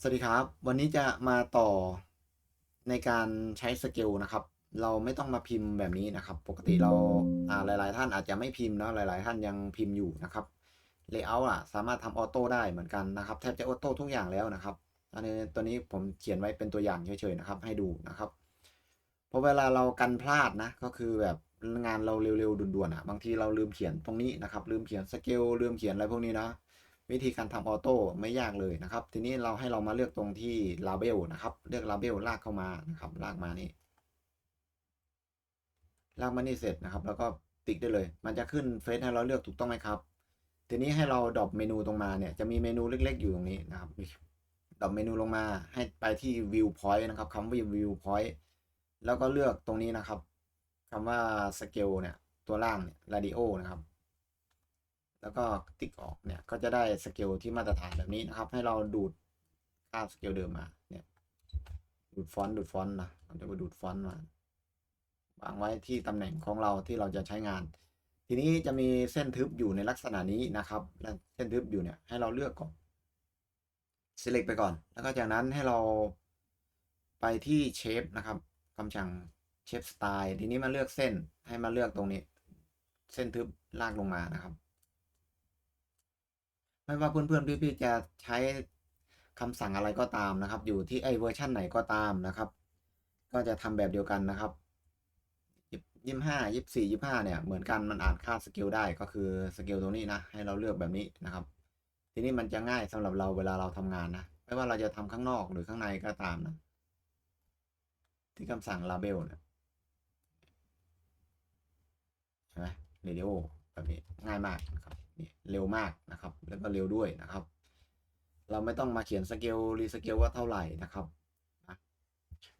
สวัสดีครับ วันนี้จะมาต่อในการใช้สเกลนะครับ เราไม่ต้องมาพิมพ์แบบนี้นะครับ ปกติเราอ่าหลาย ๆ ท่านอาจจะไม่พิมพ์เนอะหลาย ๆ ท่านยังพิมพ์อยู่นะครับเลเยอร์อะสามารถทำออโต้ได้เหมือนกันนะครับแทบจะออโต้ทุกอย่างแล้วนะครับ อันนี้ตัวนี้ผมเขียนไว้เป็นตัวอย่างเฉย ๆ นะครับ ให้ดูนะครับเพราะเวลาเรากันพลาดนะก็คือแบบงานเราเร็ว ๆ ด่วน ๆ อะ บางทีเราลืมเขียนตรงนี้นะครับ ลืมเขียนสเกลลืมเขียนอะไรพวกนี้นะ วิธีการทำออโต้ไม่ยากเลยนะครับ ทีนี้เราให้เรามาเลือกตรงที่ label นะครับ เลือก label ลากเข้ามานะครับ ลากมานี่ ลากมานี่เสร็จนะครับ แล้วก็ติ๊กได้เลย มันจะขึ้นเฟซให้เราเลือกถูกต้องไหมครับ ทีนี้ให้เราดรอปเมนูตรงมาเนี่ย จะมีเมนูเล็ก ๆ อยู่ตรงนี้นะครับดรอปเมนูลงมา ให้ไปที่ view point นะครับคำว่า view point แล้วก็เลือกตรงนี้นะครับคำว่า scale เนี่ย ตัวล่างเนี่ย radio นะครับ แล้วก็ติ๊กออกเนี่ยก็จะได้สเกลที่มาตรฐานแบบนี้นะครับ ให้เราดูดค่าสเกลเดิมมาเนี่ยดูดฟอนต์ดูดฟอนต์นะเราจะไปดูดฟอนต์มาวางไว้ที่ตำแหน่งของเราที่เราจะใช้งาน ทีนี้จะมีเส้นทึบอยู่ในลักษณะนี้นะครับเส้นทึบอยู่เนี่ยให้เราเลือกก่อน select ไปก่อน แล้วก็จากนั้นให้เราไปที่เชฟนะครับคำสั่งเชฟสไตล์ทีนี้มาเลือกเส้นให้มาเลือกตรงนี้ เส้นทึบลากลงมานะครับ ไม่ว่าเพื่อนๆพี่ๆจะใช้คำสั่งอะไรก็ตามนะครับ อยู่ที่ไอเวอร์ชันไหนก็ตามนะครับ ก็จะทำแบบเดียวกันนะครับยี่ห้ายี่สี่ยี่ห้าเนี่ยเหมือนกันมันอ่านค่าสเกลได้ก็คือสเกลตรงนี้นะให้เราเลือกแบบนี้นะครับ ทีนี้มันจะง่ายสำหรับเราเวลาเราทำงานนะไม่ว่าเราจะทำข้างนอกหรือข้างในก็ตามนะ ที่คำสั่ง label เนี่ยใช่ไหม radio แบบนี้ง่ายมากนะครับนี่เร็วมาก ก็เร็วด้วยนะครับ เราไม่ต้องมาเขียนสเกลรีสเกลว่าเท่าไหร่นะครับนะ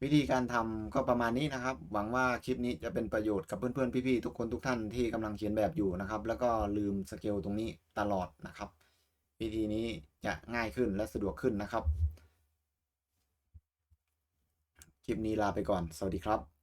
วิธีการทำก็ประมาณนี้นะครับ หวังว่าคลิปนี้จะเป็นประโยชน์กับเพื่อนๆ พี่ๆ ทุกคนทุกท่านที่กำลังเขียนแบบอยู่นะครับ แล้วก็ลืมสเกลตรงนี้ตลอดนะครับ วิธีนี้จะง่ายขึ้นและสะดวกขึ้นนะครับ คลิปนี้ลาไปก่อน สวัสดีครับ